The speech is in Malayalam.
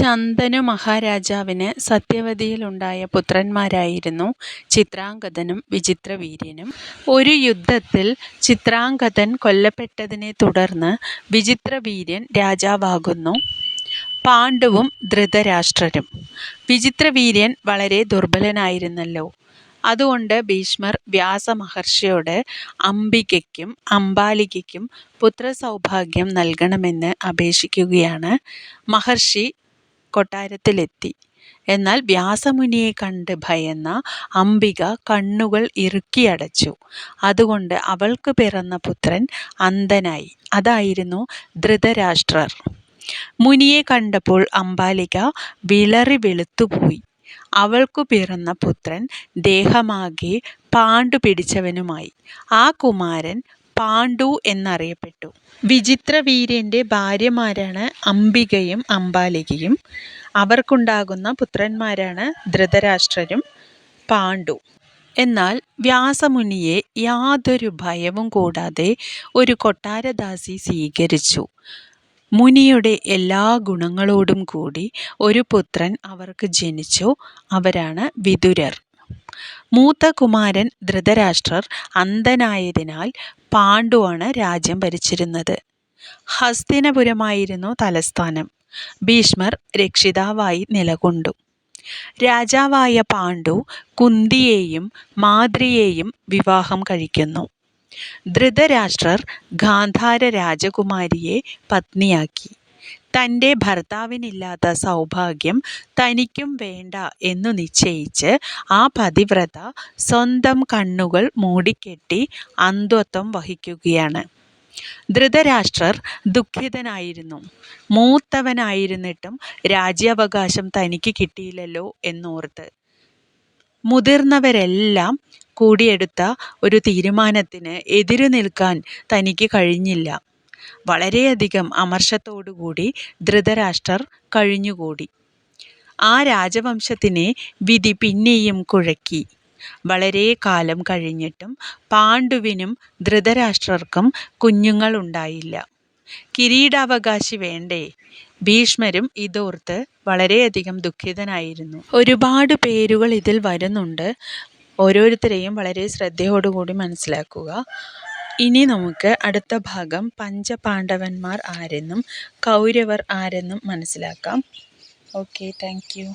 ശന്തനു മഹാരാജാവിന് സത്യവതിയിലുണ്ടായ പുത്രന്മാരായിരുന്നു ചിത്രാംഗദനും വിചിത്രവീര്യനും. ഒരു യുദ്ധത്തിൽ ചിത്രാംഗദൻ കൊല്ലപ്പെട്ടതിനെ തുടർന്ന് വിചിത്രവീര്യൻ രാജാവാകുന്നു. പാണ്ഡുവും ധൃതരാഷ്ട്രരും. വിചിത്രവീര്യൻ വളരെ ദുർബലനായിരുന്നല്ലോ. അതുകൊണ്ട് ഭീഷ്മർ വ്യാസമഹർഷിയോട് അംബികയ്ക്കും അംബാലികയ്ക്കും പുത്രസൗഭാഗ്യം നൽകണമെന്ന് അപേക്ഷിക്കുകയാണ്. മഹർഷി കൊട്ടാരത്തിലെത്തി. എന്നാൽ വ്യാസമുനിയെ കണ്ട് ഭയന്ന അംബിക കണ്ണുകൾ ഇറുക്കിയടച്ചു. അതുകൊണ്ട് അവൾക്ക് പിറന്ന പുത്രൻ അന്ധനായി. അതായിരുന്നു ധൃതരാഷ്ട്രർ. മുനിയെ കണ്ടപ്പോൾ അംബാലിക വിളറി വെളുത്തുപോയി. അവൾക്കു പിറന്ന പുത്രൻ ദേഹമാകെ പാണ്ടു പിടിച്ചവനുമായി. ആ കുമാരൻ പാണ്ഡു എന്നറിയപ്പെട്ടു. വിചിത്രവീര്യന്റെ ഭാര്യമാരാണ് അംബികയും അംബാലികയും. അവർക്കുണ്ടാകുന്ന പുത്രന്മാരാണ് ധൃതരാഷ്ട്രരും പാണ്ഡു. എന്നാൽ വ്യാസമുനിയെ യാതൊരു ഭയവും കൂടാതെ ഒരു കൊട്ടാരദാസി സ്വീകരിച്ചു. മുനിയുടെ എല്ലാ ഗുണങ്ങളോടും കൂടി ഒരു പുത്രൻ അവർക്ക് ജനിച്ചു. അവരാണ് വിതുരർ. മൂത്ത കുമാരൻ ധൃതരാഷ്ട്രർ അന്ധനായതിനാൽ പാണ്ഡുവാണ് രാജ്യം ഭരിച്ചിരുന്നത്. ഹസ്തിനപുരമായിരുന്നു തലസ്ഥാനം. ഭീഷ്മർ രക്ഷിതാവായി നിലകൊണ്ടു. രാജാവായ പാണ്ഡു കുന്തിയെയും മാദ്രിയെയും വിവാഹം കഴിക്കുന്നു. ധൃതരാഷ്ട്രർ ഗാന്ധാര രാജകുമാരിയെ പത്നിയാക്കി. തന്റെ ഭർത്താവിനില്ലാത്ത സൗഭാഗ്യം തനിക്കും വേണ്ട എന്നു നിശ്ചയിച്ച് ആ പതിവ്രത സ്വന്തം കണ്ണുകൾ മൂടിക്കെട്ടി അന്ധത്വം വഹിക്കുകയാണ്. ധൃതരാഷ്ട്രർ ദുഃഖിതനായിരുന്നു. മൂത്തവനായിരുന്നിട്ടും രാജ്യാവകാശം തനിക്ക് കിട്ടിയില്ലല്ലോ എന്നോർത്ത്. മുതിർന്നവരെല്ലാം കൂടിയെടുത്ത ഒരു തീരുമാനത്തിന് എതിരുനിൽക്കാൻ തനിക്ക് കഴിഞ്ഞില്ല. വളരെയധികം അമർഷത്തോടുകൂടി ധൃതരാഷ്ട്രർ കഴിഞ്ഞുകൂടി. ആ രാജവംശത്തിനെ വിധി പിന്നെയും കുഴക്കി. വളരെ കാലം കഴിഞ്ഞിട്ടും പാണ്ഡുവിനും ധൃതരാഷ്ട്രർക്കും കുഞ്ഞുങ്ങളുണ്ടായില്ല. കിരീടാവകാശി വേണ്ടേ? ഭീഷ്മരും ഇതോർത്ത് വളരെയധികം ദുഃഖിതനായിരുന്നു. ഒരുപാട് പേരുകൾ ഇതിൽ വരുന്നുണ്ട്. ഓരോരുത്തരെയും വളരെ ശ്രദ്ധയോടുകൂടി മനസ്സിലാക്കുക. ഇനി നമുക്ക് അടുത്ത ഭാഗം പഞ്ചപാണ്ഡവന്മാർ ആരെന്നും കൗരവർ ആരെന്നും മനസ്സിലാക്കാം. Okay thank you